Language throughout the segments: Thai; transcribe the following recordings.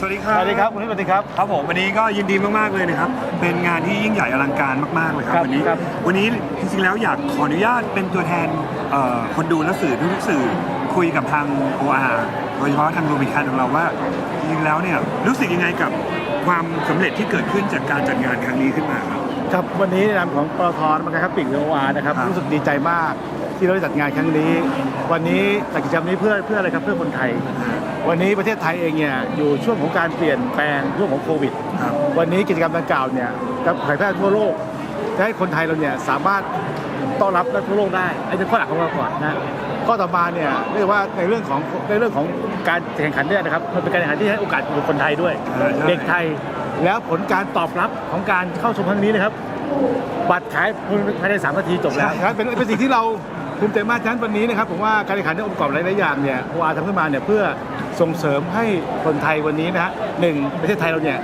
สวัสดีครับสวัสดีครับคุณนิดสวัสดีครับ ครับผมวันนี้ก็ยินดีมากๆเลยนะครับเป็นงานที่ยิ่งใหญ่อลังการมากๆเลยครับครับวันนี้ครับ วันนี้จริงๆแล้วอยากขออนุญาตเป็นตัวแทนเอ่อคนดูและสื่อทุกๆสื่อคุยกับทาง OR โดยเฉพาะทางโรบิคันของเราว่าจริงๆแล้วเนี่ยรู้สึกยังไงกับความสำเร็จที่เกิดขึ้นจากการจัดงานครั้งนี้ขึ้นมาครับ ครับวันนี้ในนามของปตทมันครับปิ่งโออาร์นะครับครับรู้สึกดีใจมาก ที่เราได้จัดงานครั้งนี้ วันนี้จัดกิจกรรมนี้เพื่อเพื่ออะไรครับเพื่อคนไทย วันนี้ประเทศไทยเองเนี่ยอยู่ช่วงของการเปลี่ยนแปลงช่วงของโควิดครับวันนี้กิจกรรมดังกล่าวเนี่ยจะเผยแพร่ทั่วโลกจะให้คนไทยเราเนี่ยสามารถต้อนรับและทั่วโลกได้ไอ้เป็นข้อหลักของเราก่อนนะข้อต่อมาเนี่ยเรียกว่าในเรื่องของในเรื่องของการแข่งขันเนี่ยนะครับมันเป็นการแข่งขันที่ให้โอกาสกับคนไทยด้วยเออใช่เด็กไทยแล้วผลการตอบรับของการเข้าชมครั้งนี้นะครับบัตรขายภายใน3นาทีจบแล้วครับเป็นเป็นสิ่งที่เรา ภูมิใจมากฉะนั้นวันนี้นะครับผมว่าการแข่งขันในองค์ประกอบหลายๆอย่างเนี่ยโออาทำขึ้นมาเนี่ยเพื่อส่งเสริมให้คนไทยวันนี้นะฮะหนึ่งประเทศไทยเราเนี่ย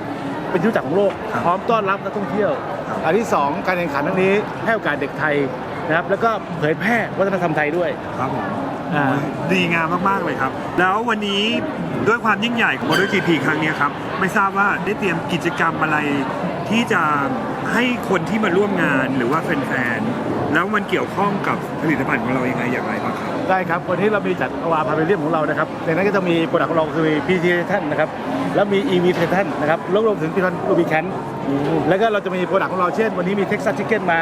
เป็นที่รู้จักของโลกครับพร้อมต้อนรับนักท่องเที่ยวครับอันที่สองการแข่งขันครั้งนี้ให้โอกาสเด็กไทยนะครับแล้วก็เผยแพร่วัฒนธรรมไทยด้วย ครับผมอ่าดีงามมาก ๆ เลยครับ แล้ววันนี้ด้วยความยิ่งใหญ่ของ MotoGP ครั้งเนี้ยครับ ไม่ทราบว่าได้เตรียมกิจกรรมอะไรที่จะ ให้คนที่มาร่วมงานหรือว่าแฟนๆ แล้วมันเกี่ยวข้องกับผลิตภัณฑ์ของเรายังไงอย่างไรบ้างครับ ได้ครับ วันนี้เรามีจัดอวาพาเวเลียมของเรานะครับ ในนั้นก็จะมีโปรดักต์ของเราคือ PT ท่านนะครับ แล้วมี EV ท่านนะครับแล้วรวมถึงพิพันธ์รูบิแคนแล้วก็เราจะมีโปรดักต์ของเราเช่น วันนี้มีเท็กซัสชิคเก้นมา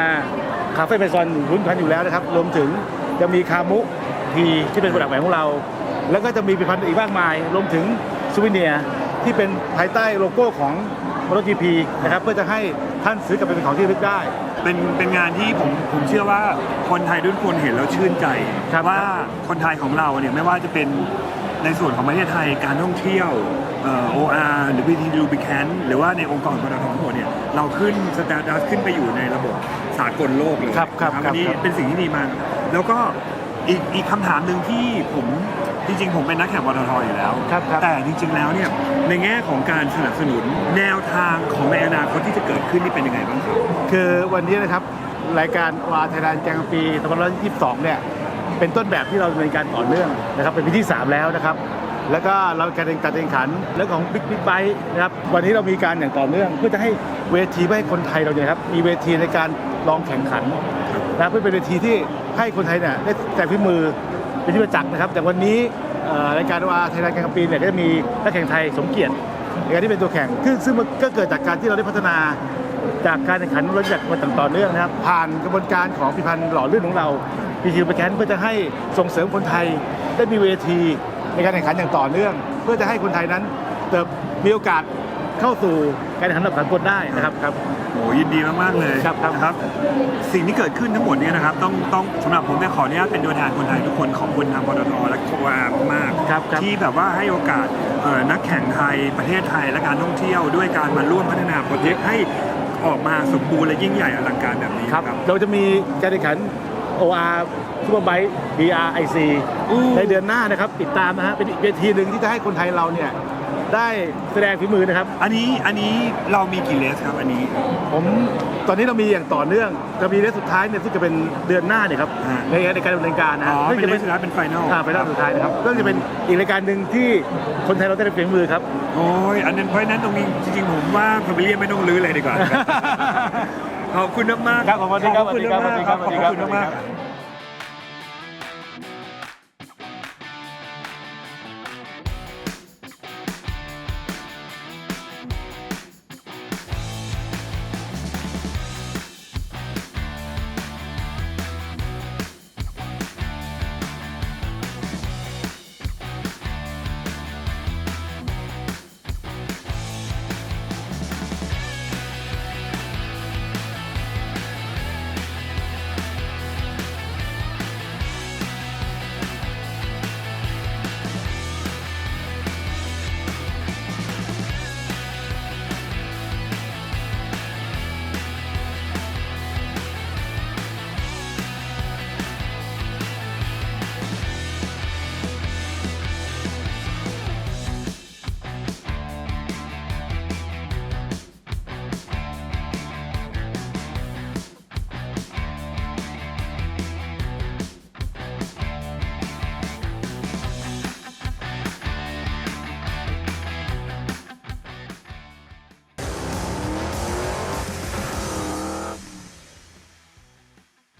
คาเฟ่เบซอนรุ่นพันอยู่แล้วนะครับ รวมถึงจะมีคามุทีที่เป็นโปรดักต์ใหม่ของเรา แล้วก็จะมีผลิตภัณฑ์อีกมากมาย รวมถึงซูวิเนียที่เป็นภายใต้โลโก้ของ MotoGP นะครับเพื่อจะให้ ท่านซื้อกลับไปเป็นของที่ระลึกได้ เป็นเป็นงานที่ผมผมเชื่อว่าคนไทยทุกคนเห็นแล้วชื่นใจครับว่าคนไทยของเราเนี่ยไม่ว่าจะเป็นในส่วนของประเทศไทยการท่องเที่ยวเอ่อ OR หรือ BT Lubricant หรือว่าในองค์กรปตททั้งหมดเนี่ยเราขึ้นสแตนดาร์ดขึ้นไปอยู่ในระบบสากลโลกเลยครับครับนะอันนี้ครับเป็นสิ่งที่ดีมาก แล้วก็อีกอีกคำถามหนึ่งที่ผม จริงๆ ผมเป็นนักแข่งปตทอยู่แล้ว ครับครับ แต่จริง ๆ แล้วเนี่ยในแง่ของการสนับสนุนแนวทางของในอนาคตที่จะเกิดขึ้นนี่เป็นยังไงบ้างครับ คือวันนี้นะครับรายการวาไทยแลนด์แกงปี2522 เนี่ยเป็นต้นแบบที่เราดำเนินการต่อเนื่องนะครับเป็นปีที่ 3 แล้วนะครับ แล้วก็เราการแข่งการแข่งขันเรื่องของบิ๊กบิ๊กไบค์นะครับวันนี้เรามีการอย่างต่อเนื่อง เพื่อจะให้เวทีเพื่อให้คนไทยเราเนี่ยครับมีเวทีในการลองแข่งขันนะครับเพื่อเป็นเวทีที่ให้คนไทยเนี่ยได้แต่พิมือ เป็นที่ประจักษ์นะครับอย่วันนี้เอ่อรายการวาไทยแลนด์แกงปีเนี่ยก็จะมีนักแข่งไทยสมเกียรติในการที่เป็นตัวแข่งซึ่งซึ่งมันก็เกิดจากการที่เราได้พัฒนาจากการแข่งขันรถจักรมาต่อเนื่องนะครับ ผ่านกระบวนการของพิพันธ์หล่อลื่นของเราพีทีประแคนเพื่อจะให้ส่งเสริมคนไทยได้มีเวทีในการแข่งขันอย่างต่อเนื่อง เพื่อจะให้คนไทยนั้นเติบมีโอกาส เข้าสู่การแข่งขันแบบสากลได้นะครับครับโอ้ยินดีมากๆเลยครับครับ นะครับ สิ่งที่เกิดขึ้นทั้งหมดเนี่ยนะครับต้องต้องสำหรับผมเนี่ยขออนุญาตเป็นตัวแทนคนไทยทุกคนขอบคุณทางปตทและโความากๆครับครับ ที่แบบว่าให้โอกาสเอ่อนักแข่งไทยประเทศไทยและการท่องเที่ยวด้วยการมาร่วมพัฒนาโปรเจกต์ให้ออกมาสมบูรณ์และยิ่งใหญ่อลังการแบบนี้ครับครับเราจะมีการแข่งขัน OR Superbike BRIC อู้ในเดือนหน้านะครับ ติดตามนะฮะเป็นอีกเวทีหนึ่งที่จะให้คนไทยเราเนี่ย ได้แสดงฝีมือนะครับ อันนี้อันนี้เรามีกี่เลสครับอันนี้ ผมตอนนี้เรามีอย่างต่อเนื่องจะมีเลสสุดท้ายเนี่ยซึ่งจะเป็นเดือนหน้าเนี่ยครับอ่า ในในการดำเนินการนะอ๋ฮะอซึ่งเป็นจะเลเป็สนสุดท้ายเป็นไฟนอลอ่าไปด้านสุดท้ายนะครับก็จะเป็นอีกรายการหนึ่งที่คนไทยเราได้เป็นฝีมือครับ โอ้ยอันนั้นเพราะฉะนั้นตรงนี้จริงๆผมว่าพาเวเลียนไม่ต้องรื้อเลยดีกว่า ขอบคุณมากๆครับขอบคุณครับขอบคุณสวัสดีครับ มากๆสวัสดีครับขอบคุณมากๆ